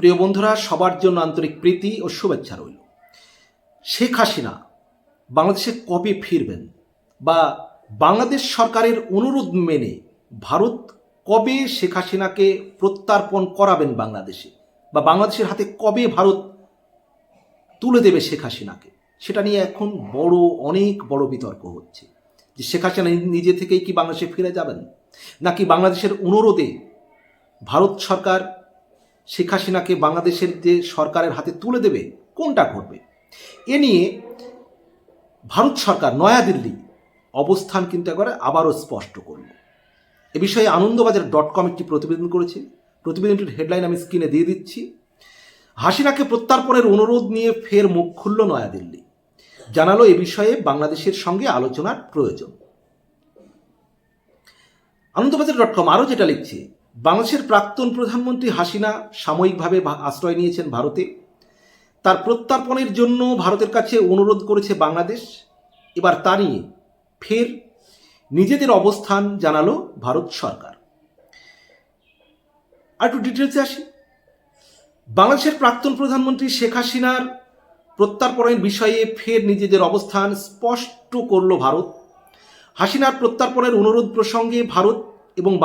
প্রিয় বন্ধুরা, সবার জন্য আন্তরিক প্রীতি ও শুভেচ্ছা রইল। শেখ হাসিনা বাংলাদেশে কবে ফিরবেন বা বাংলাদেশ সরকারের অনুরোধ মেনে ভারত কবে শেখ হাসিনাকে প্রত্যার্পণ করাবেন বাংলাদেশে বা বাংলাদেশের হাতে কবে ভারত তুলে দেবে শেখ হাসিনাকে? সেটা নিয়ে এখন বড়, অনেক বড় বিতর্ক হচ্ছে। যে শেখ হাসিনা নিজে থেকেই কি বাংলাদেশে ফিরে যাবেন? নাকি বাংলাদেশের অনুরোধে ভারত সরকার শেখ হাসিনাকে বাংলাদেশের যে সরকারের হাতে তুলে দেবে, কোনটা ঘটবে? এ নিয়ে ভারত সরকার নয়াদিল্লি অবস্থান কিন্তু একবারে আবারও স্পষ্ট করল। এ বিষয়ে আনন্দবাজার ডট কম একটি প্রতিবেদন করেছে। প্রতিবেদনটির হেডলাইন আমি স্ক্রিনে দিয়ে দিচ্ছি। হাসিনাকে প্রত্যার্পণের অনুরোধ নিয়ে ফের মুখ খুলল নয়াদিল্লি। জানালো এ বিষয়ে বাংলাদেশের সঙ্গে আলোচনার প্রয়োজন। আনন্দবাজার ডট কম আরও যেটা লিখছে বাংলাদেশের প্রাক্তন প্রধানমন্ত্রী হাসিনা সাময়িকভাবে আশ্রয় নিয়েছেন ভারতে। তার প্রত্যার্পণের জন্য ভারতের কাছে অনুরোধ করেছে বাংলাদেশ। এবার তা নিয়ে ফের নিজেদের অবস্থান জানালো ভারত সরকার। আর একটু ডিটেলসে আসি। বাংলাদেশের প্রাক্তন প্রধানমন্ত্রী শেখ হাসিনার প্রত্যার্পণের বিষয়ে ফের নিজেদের অবস্থান স্পষ্ট করল ভারত। হাসিনার প্রত্যার্পণের অনুরোধ প্রসঙ্গে ভারত এবং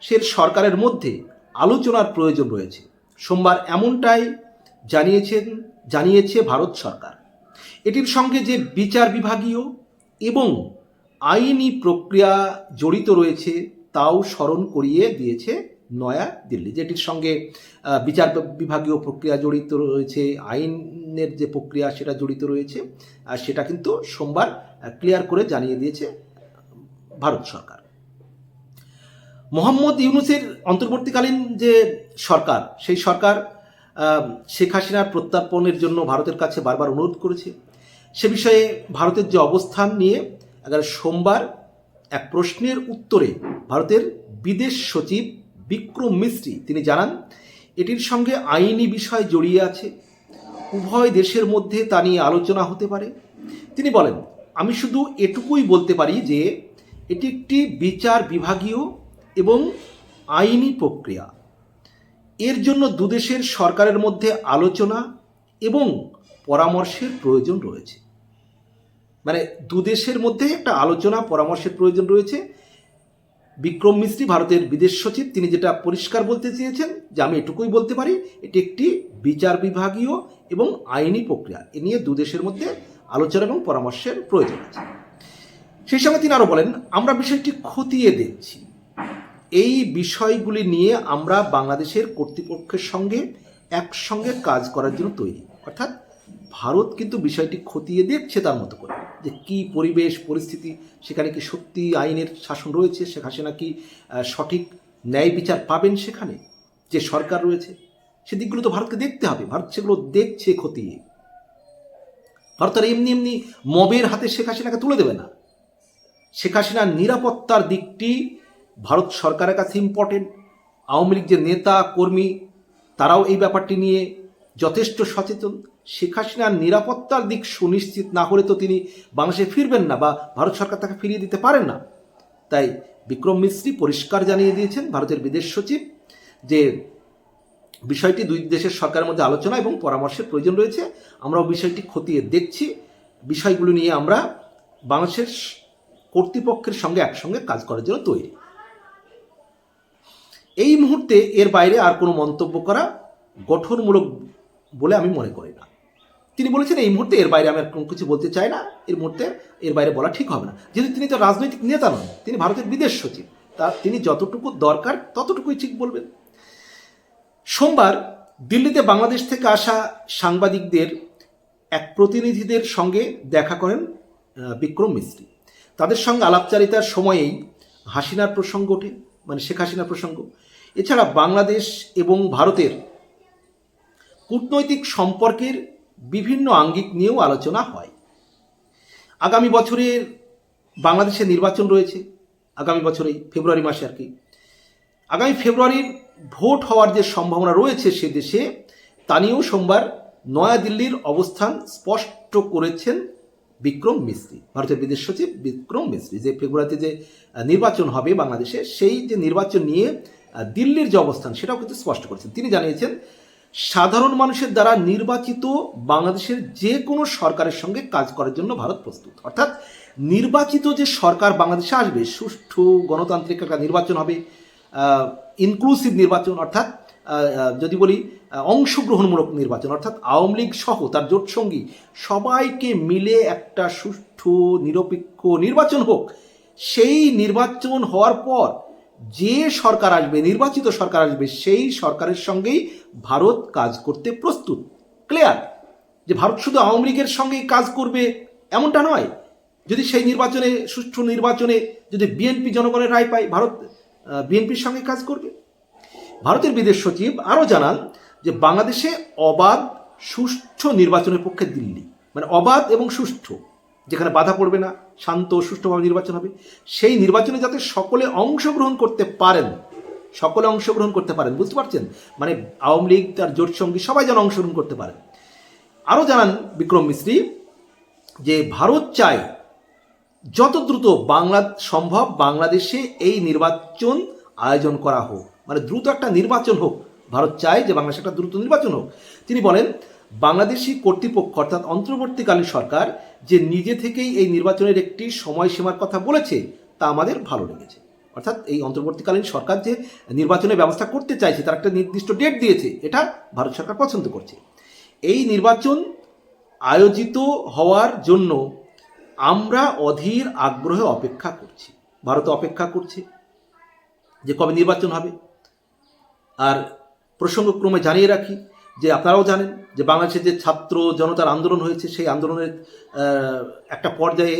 বাংলাদেশের সরকারের মধ্যে আলোচনার প্রয়োজন রয়েছে। সোমবার এমনটাই জানিয়েছেন, জানিয়েছে ভারত সরকার। এটির সঙ্গে যে বিচার বিভাগীয় এবং আইনি প্রক্রিয়া জড়িত রয়েছে, তাও স্মরণ করিয়ে দিয়েছে নয়া দিল্লি। যেটির সঙ্গে বিচার বিভাগীয় প্রক্রিয়া জড়িত রয়েছে, আইনের যে প্রক্রিয়া সেটা জড়িত রয়েছে, আর সেটা কিন্তু সোমবার ক্লিয়ার করে জানিয়ে দিয়েছে ভারত সরকার। মোহাম্মদ ইউনুসের অন্তর্বর্তীকালীন যে সরকার, সেই সরকার শেখ হাসিনার প্রত্যার্পণের জন্য ভারতের কাছে বারবার অনুরোধ করেছে। সে বিষয়ে ভারতের যে অবস্থান নিয়ে এগারো সোমবার এক প্রশ্নের উত্তরে ভারতের বিদেশ সচিব বিক্রম মিস্ত্রি তিনি জানান, এটির সঙ্গে আইনি বিষয় জড়িয়ে আছে। উভয় দেশের মধ্যে তা নিয়ে আলোচনা হতে পারে। তিনি বলেন, আমি শুধু এটুকুই বলতে পারি যে, এটি একটি বিচার বিভাগীয় এবং আইনি প্রক্রিয়া। এর জন্য দুদেশের সরকারের মধ্যে আলোচনা এবং পরামর্শের প্রয়োজন রয়েছে। মানে দুদেশের মধ্যে একটা আলোচনা, পরামর্শের প্রয়োজন রয়েছে। বিক্রম মিস্ত্রি, ভারতের বিদেশ সচিব, তিনি যেটা পরিষ্কার বলতে চেয়েছেন, যে আমি এটুকুই বলতে পারি, এটি একটি বিচার বিভাগীয় এবং আইনি প্রক্রিয়া। এ নিয়ে দুদেশের মধ্যে আলোচনা এবং পরামর্শের প্রয়োজন আছে। সেই সঙ্গে তিনি আরও বলেন, আমরা বিষয়টি খতিয়ে দেখছি। এই বিষয়গুলি নিয়ে আমরা বাংলাদেশের কর্তৃপক্ষের সঙ্গে একসঙ্গে কাজ করার জন্য তৈরি। অর্থাৎ ভারত কিন্তু বিষয়টি খতিয়ে দেখছে তার মতো করে যে কি পরিবেশ, পরিস্থিতি, সেখানে কি সত্যি আইনের শাসন রয়েছে, শেখ হাসিনা কি সঠিক ন্যায় বিচার পাবেন সেখানে? যে সরকার রয়েছে, সে দিকগুলো তো ভারতকে দেখতে হবে। ভারত সেগুলো দেখছে খতিয়ে। ভারত আর এমনি এমনি মবের হাতে শেখ হাসিনাকে তুলে দেবে না। শেখ হাসিনার নিরাপত্তার দিকটি ভারত সরকারের কাছে ইম্পর্টেন্ট আওয়ামী লীগ যে নেতা, কর্মী, তারাও এই ব্যাপারটি নিয়ে যথেষ্ট সচেতন। শেখ হাসিনার নিরাপত্তার দিক সুনিশ্চিত না হলে তো তিনি বাংলাদেশে ফিরবেন না বা ভারত সরকার তাকে ফিরিয়ে দিতে পারেন না। তাই বিক্রম মিস্ত্রি পরিষ্কার জানিয়ে দিয়েছেন ভারতের বিদেশ সচিব যে বিষয়টি দুই দেশের সরকারের মধ্যে আলোচনা এবং পরামর্শের প্রয়োজন রয়েছে। আমরাও বিষয়টি খতিয়ে দেখছি। বিষয়গুলো নিয়ে আমরা বাংলাদেশের কর্তৃপক্ষের সঙ্গে একসঙ্গে কাজ করার জন্য তৈরি। এই মুহূর্তে এর বাইরে আর কোনো মন্তব্য করা গঠনমূলক বলে আমি মনে করি না। তিনি বলেছেন, এই মুহূর্তে এর বাইরে আমি আর কোনো কিছু বলতে চাই না। এর মুহূর্তে এর বাইরে বলা ঠিক হবে না। যেহেতু তিনি তো রাজনৈতিক নেতা নন, তিনি ভারতের বিদেশ সচিব, তা তিনি যতটুকু দরকার ততটুকুই ঠিক বলবেন। সোমবার দিল্লিতে বাংলাদেশ থেকে আসা সাংবাদিকদের এক প্রতিনিধিদের সঙ্গে দেখা করেন বিক্রম মিস্ত্রি। তাদের সঙ্গে আলাপচারিতার সময়েই হাসিনার প্রসঙ্গ ওঠে। মানে শেখ হাসিনার প্রসঙ্গ। এছাড়া বাংলাদেশ এবং ভারতের কূটনৈতিক সম্পর্কের বিভিন্ন আঙ্গিক নিয়েও আলোচনা হয়। আগামী বছরের বাংলাদেশে নির্বাচন রয়েছে, আগামী বছরেই ফেব্রুয়ারি মাসে আর কি। আগামী ফেব্রুয়ারির ভোট হওয়ার যে সম্ভাবনা রয়েছে সে দেশে, তা নিয়েও সোমবার নয়াদিল্লির অবস্থান স্পষ্ট করেছেন বিক্রম মিস্ত্রি, ভারতের বিদেশ সচিব বিক্রম মিস্ত্রি, যে ফেব্রুয়ারিতে যে নির্বাচন হবে বাংলাদেশে, সেই যে নির্বাচন নিয়ে দিল্লির যে অবস্থান, সেটাও কিন্তু স্পষ্ট করেছেন। তিনি জানিয়েছেন, সাধারণ মানুষের দ্বারা নির্বাচিত বাংলাদেশের যে কোনো সরকারের সঙ্গে কাজ করার জন্য ভারত প্রস্তুত। অর্থাৎ, নির্বাচিত যে সরকার বাংলাদেশে আসবে, সুষ্ঠু গণতান্ত্রিক একটা নির্বাচন হবে ইনক্লুসিভ নির্বাচন, অর্থাৎ যদি বলি অংশগ্রহণমূলক নির্বাচন, অর্থাৎ আওয়ামী লীগ সহ তার জোটসঙ্গী সবাইকে মিলে একটা সুষ্ঠু, নিরপেক্ষ নির্বাচন হোক। সেই নির্বাচন হওয়ার পর যে সরকার আসবে, নির্বাচিত সরকার আসবে, সেই সরকারের সঙ্গেই ভারত কাজ করতে প্রস্তুত। ক্লিয়ার যে ভারত শুধু আওয়ামী লীগের সঙ্গেই কাজ করবে, এমনটা নয়। যদি সেই নির্বাচনে, সুষ্ঠু নির্বাচনে যদি বিএনপি জনগণের রায় পায়, ভারত বিএনপির সঙ্গে কাজ করবে। ভারতের বিদেশ সচিব আরও জানান যে বাংলাদেশে অবাধ, সুষ্ঠু নির্বাচনের পক্ষে দিল্লি মানে অবাধ এবং সুষ্ঠু, যেখানে বাধা পড়বে না, শান্ত, সুষ্ঠুভাবে নির্বাচন হবে, সেই নির্বাচনে যাতে সকলে অংশগ্রহণ করতে পারেন, সকলে অংশগ্রহণ করতে পারেন, বুঝতে পারছেন? মানে আওয়ামী লীগ, তার জোট সঙ্গী সবাই যেন অংশগ্রহণ করতে পারেন। আরও জানান বিক্রম মিশ্রি যে ভারত চায় যত দ্রুত বাংলা, সম্ভব বাংলাদেশে এই নির্বাচন আয়োজন করা হোক। মানে দ্রুত একটা নির্বাচন হোক, ভারত চায় যে বাংলাদেশে একটা দ্রুত নির্বাচন হোক। তিনি বলেন বাংলাদেশি কর্তৃপক্ষ অর্থাৎ অন্তর্বর্তীকালীন সরকার যে নিজে থেকেই এই নির্বাচনের একটি সময়সীমার কথা বলেছে, তা আমাদের ভালো লেগেছে। অর্থাৎ এই অন্তর্বর্তীকালীন সরকার যে নির্বাচনের ব্যবস্থা করতে চাইছে, তার একটা নির্দিষ্ট ডেট দিয়েছে, এটা ভারত সরকার পছন্দ করছে। এই নির্বাচন আয়োজিত হওয়ার জন্য আমরা অধীর আগ্রহে অপেক্ষা করছি। ভারত অপেক্ষা করছে যে কবে নির্বাচন হবে আর প্রসঙ্গক্রমে জানিয়ে রাখি যে আপনারাও জানেন যে বাংলাদেশে যে ছাত্র জনতার আন্দোলন হয়েছে, সেই আন্দোলনের একটা পর্যায়ে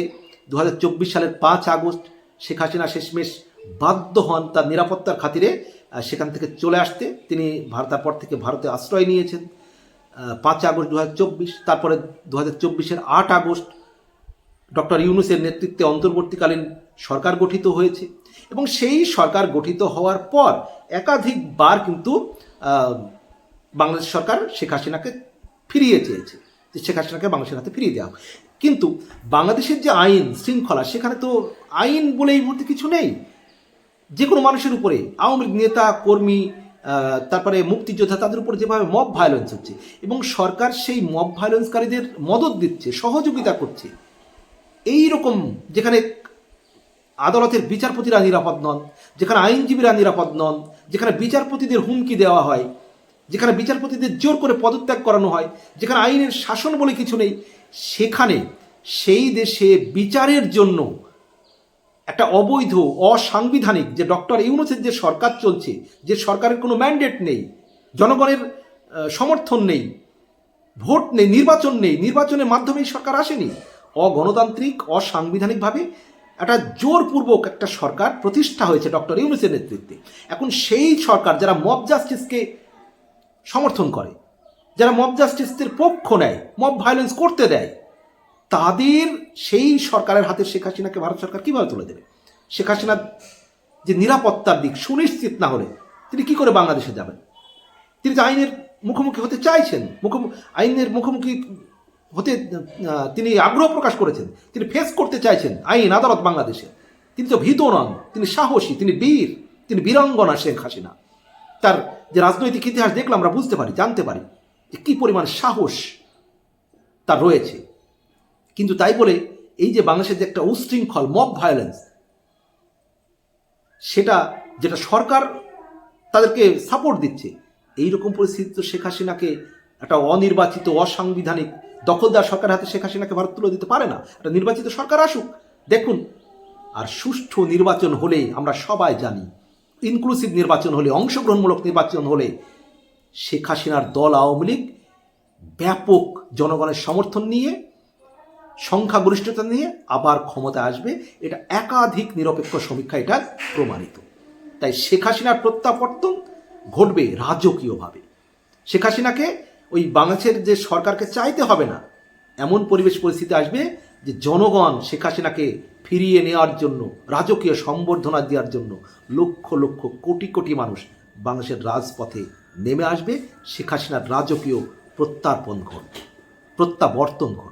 দু হাজার চব্বিশ সালের পাঁচ আগস্ট শেখ হাসিনা শেষমেশ বাধ্য হন তার নিরাপত্তার খাতিরে সেখান থেকে চলে আসতে। তিনি ভারত, তারপর থেকে ভারতে আশ্রয় নিয়েছেন। পাঁচ আগস্ট দু হাজার চব্বিশ, তারপরে দু হাজার চব্বিশের আট আগস্ট ডক্টর ইউনুসের নেতৃত্বে অন্তর্বর্তীকালীন সরকার গঠিত হয়েছে এবং সেই সরকার গঠিত হওয়ার পর একাধিকবার কিন্তু বাংলাদেশ সরকার শেখ হাসিনাকে ফিরিয়ে চেয়েছে। শেখ হাসিনাকে বাংলাদেশের হাতে ফিরিয়ে দেওয়া কিন্তু বাংলাদেশের যে আইন শৃঙ্খলা, সেখানে তো আইন বলে এই মুহূর্তে কিছু নেই। যে কোনো মানুষের উপরে, আওয়ামী লীগ নেতা, কর্মী তারপরে মুক্তিযোদ্ধা, তাদের উপর যেভাবে মব ভায়োলেন্স হচ্ছে এবং সরকার সেই মব ভায়োলেন্সকারীদের মদত দিচ্ছে, সহযোগিতা করছে এই রকম যেখানে আদালতের বিচারপতিরা নিরাপদ নন, যেখানে আইনজীবীরা নিরাপদ নন, যেখানে বিচারপতিদের হুমকি দেওয়া হয়, যেখানে বিচারপতিদের জোর করে পদত্যাগ করানো হয়, যেখানে আইনের শাসন বলে কিছু নেই, সেখানে সেই দেশে বিচারের জন্য একটা অবৈধ, অসাংবিধানিক যে ডক্টর ইউনুসের যে সরকার চলছে, যে সরকারের কোনো ম্যান্ডেট নেই, জনগণের সমর্থন নেই, ভোট নেই, নির্বাচন নেই, নির্বাচনের মাধ্যমে এই সরকার আসেনি অগণতান্ত্রিক, অসাংবিধানিকভাবে একটা জোরপূর্বক একটা সরকার প্রতিষ্ঠা হয়েছে ডক্টর ইউনুসের নেতৃত্বে। এখন সেই সরকার যারা মব জাস্টিসকে সমর্থন করে, যারা মব জাস্টিসের পক্ষ নেয় মব ভায়োলেন্স করতে দেয়, তাদের সেই সরকারের হাতে শেখ হাসিনাকে ভারত সরকার কীভাবে তুলে দেবে? শেখ হাসিনার যে নিরাপত্তার দিক সুনিশ্চিত না হলে তিনি কি করে বাংলাদেশে যাবেন? তিনি তো আইনের মুখোমুখি হতে চাইছেন, মুখোমুখি, আইনের মুখোমুখি হতে তিনি আগ্রহ প্রকাশ করেছেন। তিনি ফেস করতে চাইছেন আইন আদালত বাংলাদেশে। তিনি তো ভীত নন। তিনি সাহসী, তিনি বীর, তিনি বীরাঙ্গনা শেখ হাসিনা। তার যে রাজনৈতিক ইতিহাস দেখলে আমরা বুঝতে পারি, জানতে পারি যে কী পরিমাণ সাহস তার রয়েছে। কিন্তু তাই বলে এই যে বাংলাদেশের যে একটা উশৃঙ্খল মব ভায়োলেন্স সেটা যেটা সরকার তাদেরকে সাপোর্ট দিচ্ছে এই রকম পরিস্থিতি তো শেখ হাসিনাকে একটা অনির্বাচিত, অসাংবিধানিক দখলদার সরকার হাতে শেখ হাসিনাকে ভারত তুলে দিতে পারে না। একটা নির্বাচিত সরকার আসুক। দেখুন, আর সুষ্ঠু নির্বাচন হলে আমরা সবাই জানি ইনক্লুসিভ নির্বাচন হলে, অংশগ্রহণমূলক নির্বাচন হলে শেখ হাসিনার দল আওয়ামী লীগ ব্যাপক জনগণের সমর্থন নিয়ে, সংখ্যাগরিষ্ঠতা নিয়ে আবার ক্ষমতা আসবে। এটা একাধিক নিরপেক্ষ সমীক্ষা এটা প্রমাণিত। তাই শেখ হাসিনার প্রত্যাবর্তন ঘটবে রাজকীয়ভাবে। শেখ হাসিনাকে ওই বাংলাদেশের যে সরকারকে চাইতে হবে না, এমন পরিবেশ পরিস্থিতি আসবে যে জনগণ শেখ হাসিনাকে ফিরিয়ে নেওয়ার জন্য, রাজকীয় সম্বর্ধনা দেওয়ার জন্য লক্ষ লক্ষ কোটি কোটি মানুষ বাংলাদেশের রাজপথে নেমে আসবে শেখ হাসিনার রাজকীয় প্রত্যার্পণ ঘটবে প্রত্যাবর্তন ঘটবে